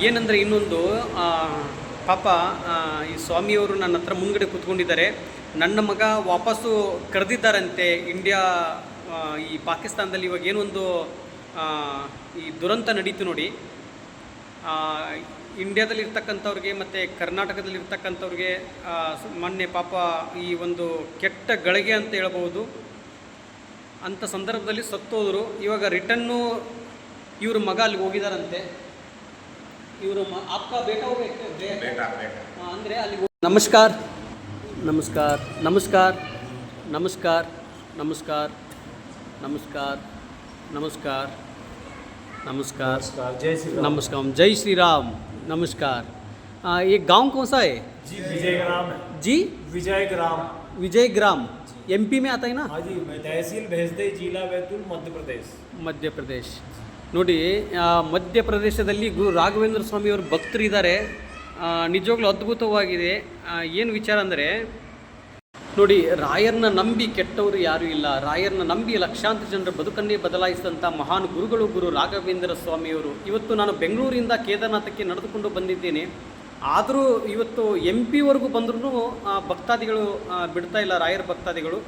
ಏನಂದರೆ ಇನ್ನೊಂದು ಪಾಪ ಈ ಸ್ವಾಮಿಯವರು ನನ್ನ ಹತ್ರ ಮುಂದ್ಗಡೆ ಕೂತ್ಕೊಂಡಿದ್ದಾರೆ. ನನ್ನ ಮಗ ವಾಪಸ್ಸು ಕರೆದಿದ್ದಾರಂತೆ ಇಂಡಿಯಾ ಈ ಪಾಕಿಸ್ತಾನದಲ್ಲಿ ಇವಾಗ ಏನೊಂದು ಈ ದುರಂತ ನಡೀತು ನೋಡಿ. ಆ, ಇಂಡಿಯಾದಲ್ಲಿ ಇರ್ತಕ್ಕಂಥವ್ರಿಗೆ ಮತ್ತು ಕರ್ನಾಟಕದಲ್ಲಿ ಇರ್ತಕ್ಕಂಥವ್ರಿಗೆ ಆ, ಸ- ಮೊನ್ನೆ ಪಾಪ ಈ ಒಂದು ಕೆಟ್ಟ ಗಳಿಗೆ ಅಂತ ಹೇಳಬಹುದು. ಅಂಥ ಸಂದರ್ಭದಲ್ಲಿ ಸತ್ತೋದ್ರು. ಇವಾಗ ರಿಟರ್ನು ಇವರು ಮಗ ಅಲ್ಲಿಗೆ ಹೋಗಿದಾರಂತೆ ಇವರು ಮ ಅಕ್ಕ ಬೇಟಾ ಹೋಗ್ಬೇಕು बेटा बेटा ಅಂದರೆ ಅಲ್ಲಿ ನಮಸ್ಕಾರ ನಮಸ್ಕಾರ ನಮಸ್ಕಾರ ನಮಸ್ಕಾರ ನಮಸ್ಕಾರ ನಮಸ್ಕಾರ ನಮಸ್ಕಾರ नमस्कार नमस्कार जय श्री राम नमस्कार जय श्री राम नमस्कार आ, ये गांव कौन सा है जी विजय ग्राम है जी विजय ग्राम विजय ग्राम एमपी में आता है ना हाँ जी मैं तहसील भेजदे जिला बैतूल मध्य प्रदेश ಮಧ್ಯಪ್ರದೇಶ್ ನೋಡಿ ಮಧ್ಯಪ್ರದೇಶದಲ್ಲಿ ಗುರು ರಾಘವೇಂದ್ರ ಸ್ವಾಮಿಯವರು ಭಕ್ತರಿದ್ದಾರೆ ನಿಜವಾಗ್ಲೂ ಅದ್ಭುತವಾಗಿದೆ. ಏನು ವಿಚಾರ ಅಂದರೆ, ನೋಡಿ, ರಾಯರನ್ನ ನಂಬಿ ಕೆಟ್ಟವರು ಯಾರೂ ಇಲ್ಲ. ರಾಯರನ್ನ ನಂಬಿ ಲಕ್ಷಾಂತರ ಜನರ ಬದುಕನ್ನೇ ಬದಲಾಯಿಸಿದಂಥ ಮಹಾನ್ ಗುರುಗಳು ಗುರು ರಾಘವೇಂದ್ರ ಸ್ವಾಮಿಯವರು ಇವತ್ತು ನಾನು ಬೆಂಗಳೂರಿಂದ ಕೇದಾರನಾಥಕ್ಕೆ ನಡೆದುಕೊಂಡು ಬಂದಿದ್ದೇನೆ. ಆದರೂ ಇವತ್ತು ಎಂ ಪಿವರೆಗೂ ಬಂದ್ರೂ ಭಕ್ತಾದಿಗಳು ಬಿಡ್ತಾ ಇಲ್ಲ, ರಾಯರ ಭಕ್ತಾದಿಗಳು.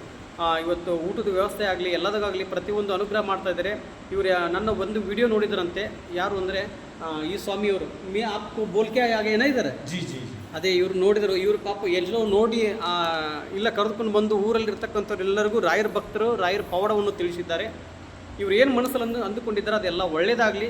ಇವತ್ತು ಊಟದ ವ್ಯವಸ್ಥೆ ಆಗಲಿ ಎಲ್ಲದಕ್ಕಾಗಲಿ ಪ್ರತಿಯೊಂದು ಅನುಗ್ರಹ ಮಾಡ್ತಾ ಇದ್ದಾರೆ. ಇವರು ನನ್ನ ಒಂದು ವಿಡಿಯೋ ನೋಡಿದ್ರಂತೆ ಯಾರು ಅಂದರೆ ಈ ಸ್ವಾಮಿಯವರು ಮೇ ಆಪ್ಕು ಬೋಲ್ಕೆ ಆಗ ಏನಿದ್ದಾರೆ ಜಿ ಜಿ ಅದೇ ಇವ್ರು ನೋಡಿದರು ಇವ್ರು ಪಾಪ ಎಲ್ಲೋ ನೋಡಿ ಇಲ್ಲ ಕರೆದುಕೊಂಡು ಬಂದು ಊರಲ್ಲಿರ್ತಕ್ಕಂಥವ್ರು ಎಲ್ಲರಿಗೂ ರಾಯರ ಭಕ್ತರು ರಾಯರ ಪವಾಡವನ್ನು ತಿಳಿಸಿದ್ದಾರೆ. ಇವ್ರು ಏನು ಮನಸ್ಸಲ್ಲಿ ಅಂದು ಅಂದುಕೊಂಡಿದ್ದಾರೆ ಅದೆಲ್ಲ ಒಳ್ಳೇದಾಗಲಿ.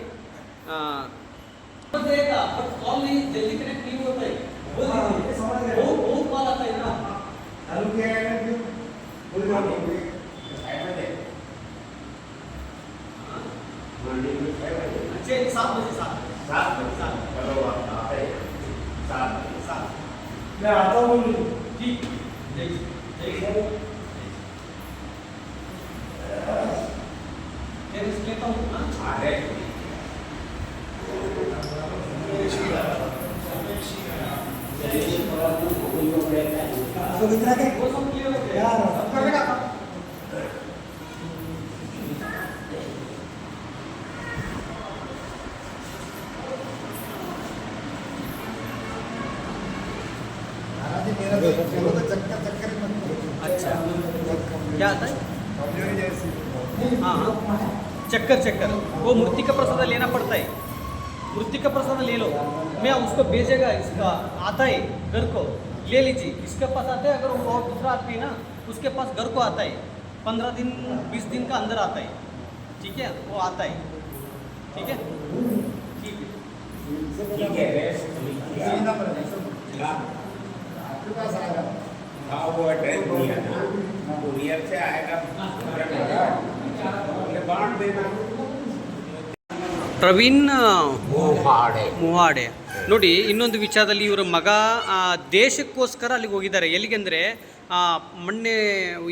मैं आता हूँ अच्छा क्या आता है? हाँ हाँ। चक्कर चक्कर। वो मूर्ति का प्रसाद लेना पड़ता है। मूर्ति का प्रसाद ले लो। मैं उसको भेजेगा इसका आता है घर को। ले लीजिए। इसके पास आता है अगर वो और दूसरा आदमी है ना उसके पास घर को आता है। पंद्रह दिन बीस दिन का अंदर आता है। ठीक है? वो आता है। ठीक है? ठीक है। हाँ वो एड्रेस दिया ना कुरियर से आएगा बोले बांट देना ಪ್ರವೀಣ್ मुहाड़े ಮುವಾಡೆ ನೋಡಿ ಇನ್ನೊಂದು ವಿಚಾರದಲ್ಲಿ ಇವರ ಮಗ ಆ, ದೇಶಕ್ಕೋಸ್ಕರ ಅಲ್ಲಿಗೆ ಹೋಗಿದ್ದಾರೆ ಎಲ್ಲಿಗೆಂದರೆ ಮೊನ್ನೆ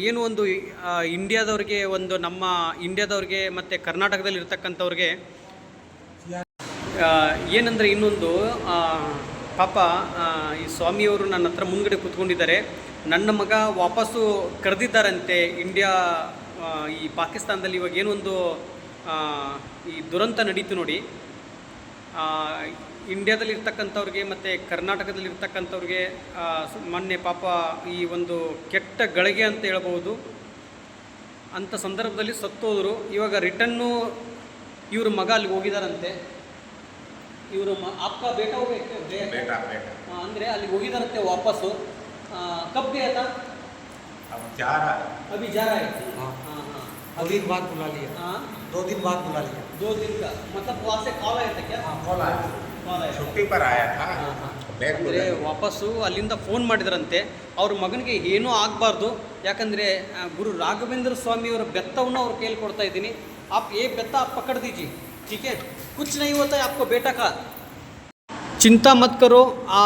ಏನು ಒಂದು ಆ, ಇಂಡಿಯಾದವ್ರಿಗೆ ಒಂದು ನಮ್ಮ ಇಂಡಿಯಾದವ್ರಿಗೆ ಮತ್ತು ಕರ್ನಾಟಕದಲ್ಲಿ ಇರ್ತಕ್ಕಂಥವ್ರಿಗೆ ಏನಂದರೆ ಇನ್ನೊಂದು ಆ, ಪಾಪ ಈ ಸ್ವಾಮಿಯವರು ನನ್ನ ಹತ್ರ ಮುಂದ್ಗಡೆ ಕೂತ್ಕೊಂಡಿದ್ದಾರೆ. ನನ್ನ ಮಗ ವಾಪಸ್ಸು ಕರೆದಿದ್ದಾರಂತೆ ಇಂಡಿಯಾ ಈ ಪಾಕಿಸ್ತಾನದಲ್ಲಿ ಇವಾಗ ಏನೊಂದು ಈ ದುರಂತ ನಡೀತು ನೋಡಿ. ಆ, ಇಂಡಿಯಾದಲ್ಲಿ ಇರ್ತಕ್ಕಂಥವ್ರಿಗೆ ಮತ್ತು ಕರ್ನಾಟಕದಲ್ಲಿರ್ತಕ್ಕಂಥವ್ರಿಗೆ ಮೊನ್ನೆ ಪಾಪ ಈ ಒಂದು ಕೆಟ್ಟ ಗಳಿಗೆ ಅಂತ ಹೇಳ್ಬೋದು ಅಂಥ ಸಂದರ್ಭದಲ್ಲಿ ಸತ್ತೋದ್ರು. ಇವಾಗ ರಿಟರ್ನು ಇವ್ರ ಮಗ ಅಲ್ಲಿ ಹೋಗಿದಾರಂತೆ ಇವರು ಅಪ್ಪ ಬೇಟ ಬೇಟ ಬೇಟ. ಅಂದರೆ ಅಲ್ಲಿ ಹೋಗಿದಾರಂತೆ ವಾಪಸ್ಸು. ಕಬ್ಬಿ ಆಯ್ತಾ. ಜಾರ ಅಭಿ ಜಾರ ಆಯ್ತು दो दिन बाद बुला लिया हाँ दो दिन बाद बुला लिया दो दिन का मतलब वहाँ से कॉल आया था ವಾಪಸ್ಸು ಅಲ್ಲಿಂದ ಫೋನ್ ಮಾಡಿದ್ರಂತೆ. ಅವ್ರ ಮಗನಿಗೆ ಏನೂ ಆಗಬಾರ್ದು. ಯಾಕಂದರೆ ಗುರು ರಾಘವೇಂದ್ರ ಸ್ವಾಮಿಯವರ ಬೆತ್ತವನ್ನು ಅವ್ರು ಕೇಳ್ಕೊಡ್ತಾ ಇದ್ದೀನಿ. ಆಪ್ ಏ ಬೆತ್ತ ಪಕಡ್ ದೀಜಿ ಟೀಕೆ कुछ नहीं होता है आपको बेटा का चिंता मत करो आ,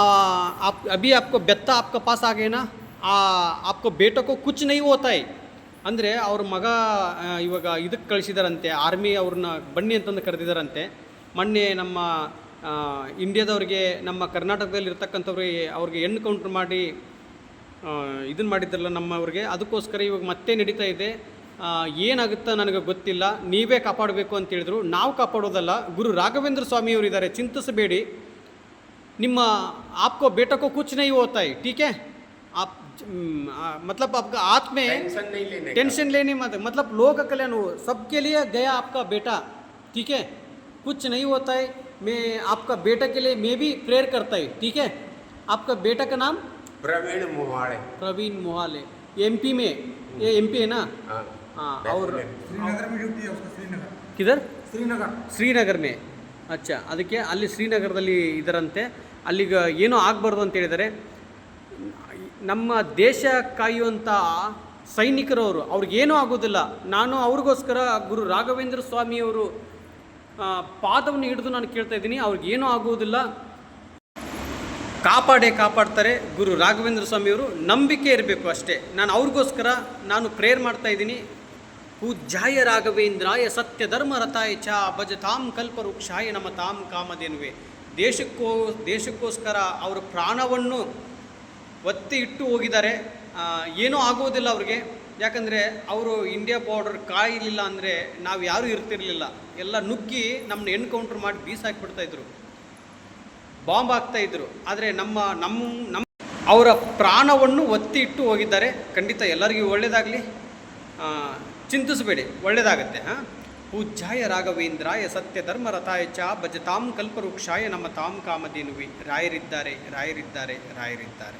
आप अभी आपको बेत्ता आपका पास आ गए ना आ, आपको बेटा को कुछ नहीं होता है ಅಂದರೆ ಅವ್ರ ಮಗ ಆ, ಇವಾಗ ಇದಕ್ಕೆ ಕಳಿಸಿದಾರಂತೆ ಆರ್ಮಿ ಅವ್ರನ್ನ ಬನ್ನಿ ಅಂತಂದು ಕರೆದಿದ್ದಾರಂತೆ ಮೊನ್ನೆ ನಮ್ಮ ಆ, ಇಂಡಿಯಾದವ್ರಿಗೆ ನಮ್ಮ ಕರ್ನಾಟಕದಲ್ಲಿ ಇರ್ತಕ್ಕಂಥವ್ರಿಗೆ ಅವ್ರಿಗೆ ಎನ್ಕೌಂಟ್ರ್ ಮಾಡಿ ಇದನ್ನು ಮಾಡಿದ್ರಲ್ಲ ನಮ್ಮವ್ರಿಗೆ ಅದಕ್ಕೋಸ್ಕರ ಇವಾಗ ಮತ್ತೆ ನಡೀತಾ ಇದೆ ಏನಾಗುತ್ತೋ ನನಗೆ ಗೊತ್ತಿಲ್ಲ ನೀವೇ ಕಾಪಾಡಬೇಕು ಅಂತ ಹೇಳಿದ್ರು ನಾವು ಕಾಪಾಡೋದಲ್ಲ ಗುರು ರಾಘವೇಂದ್ರ ಸ್ವಾಮಿಯವರು ಇದ್ದಾರೆ ಚಿಂತಿಸಬೇಡಿ ನಿಮ್ಮ आपको बेटा को कुछ नहीं होता है ठीक है आप हम्म, आ, मतलब आपका हाथ में टेंशन नहीं लेने का। टेंशन लेने मत मतलब लोग का कल्याण हो सबके लिए गया आपका बेटा ठीक है कुछ नहीं होता है मैं आपका बेटा के लिए मैं भी प्रेयर करता है ठीक है आपका बेटा का नाम प्रवीण मोहाड़े प्रवीण मोहाले एमपी में ये एमपी है ना हाँ हाँ और श्रीनगर में ड्यूटी है उसका श्रीनगर किधर श्रीनगर ಶ್ರೀನಗರ್ ಮೇ ಅಚ್ಚಾ ಅದಕ್ಕೆ ಅಲ್ಲಿ ಶ್ರೀನಗರದಲ್ಲಿ ಇದರಂತೆ ಅಲ್ಲಿಗೆ ಏನೂ ಆಗಬಾರ್ದು ಅಂತ ಹೇಳಿದ್ದಾರೆ ನಮ್ಮ ದೇಶ ಕಾಯುವಂಥ ಸೈನಿಕರವರು ಅವ್ರಿಗೇನೂ ಆಗೋದಿಲ್ಲ ನಾನು ಅವ್ರಿಗೋಸ್ಕರ ಗುರು ರಾಘವೇಂದ್ರ ಸ್ವಾಮಿಯವರು ಆ, ಪಾದವನ್ನು ಹಿಡಿದು ನಾನು ಕೇಳ್ತಾ ಇದ್ದೀನಿ ಅವ್ರಿಗೇನೂ ಆಗುವುದಿಲ್ಲ ಕಾಪಾಡೇ ಕಾಪಾಡ್ತಾರೆ ಗುರು ರಾಘವೇಂದ್ರ ಸ್ವಾಮಿಯವರು. ನಂಬಿಕೆ ಇರಬೇಕು ಅಷ್ಟೇ. ನಾನು ಅವ್ರಿಗೋಸ್ಕರ ನಾನು ಪ್ರೇಯರ್ ಮಾಡ್ತಾ ಇದ್ದೀನಿ. ಪೂಜ್ಯಾಯ ರಾಘವೇಂದ್ರಾಯ ಸತ್ಯ ಧರ್ಮ ರಥಾಯ ಚ ಭಜತಾಂ ಕಲ್ಪವೃಕ್ಷಾಯ ನಮ್ಮ ತಾಮ್ ಕಾಮಧೇನುವೆ. ದೇಶಕ್ಕೋ, ದೇಶಕ್ಕೋಸ್ಕರ ಅವರ ಪ್ರಾಣವನ್ನು ಒತ್ತಿ ಇಟ್ಟು ಹೋಗಿದ್ದಾರೆ. ಏನೂ ಆಗೋದಿಲ್ಲ ಅವ್ರಿಗೆ. ಯಾಕಂದರೆ ಅವರು ಇಂಡಿಯಾ ಬಾರ್ಡರ್ ಕಾಯಿರಲಿಲ್ಲ ಅಂದರೆ ನಾವು ಯಾರೂ ಇರ್ತಿರಲಿಲ್ಲ. ಎಲ್ಲ ನುಗ್ಗಿ ನಮ್ಮನ್ನ ಎನ್ಕೌಂಟ್ರ್ ಮಾಡಿ ಬೀಸಾಕ್ಬಿಡ್ತಾ ಇದ್ರು. ಬಾಂಬ್ ಹಾಕ್ತಾ ಇದ್ರು. ಆದರೆ ನಮ್ಮ ನಮ್ಮ ನಮ್ಮ ಅವರ ಪ್ರಾಣವನ್ನು ಒತ್ತಿ ಇಟ್ಟು ಹೋಗಿದ್ದಾರೆ. ಖಂಡಿತ ಎಲ್ಲರಿಗೂ ಒಳ್ಳೆಯದಾಗಲಿ ಚಿಂತಿಸಬೇಡಿ ಒಳ್ಳೆಯದಾಗತ್ತೆ ಹಾಂ? ಪೂಜ್ಯಾಯ ರಾಘವೇಂದ್ರಾಯ ಸತ್ಯ ಧರ್ಮ ರಥಾಯ ಚ ಭಜತಾಂ ಕಲ್ಪವೃಕ್ಷಾಯ ನಮ್ಮ ತಾಂ ಕಾಮಧೇನುವಿ. ರಾಯರಿದ್ದಾರೆ ರಾಯರಿದ್ದಾರೆ ರಾಯರಿದ್ದಾರೆ.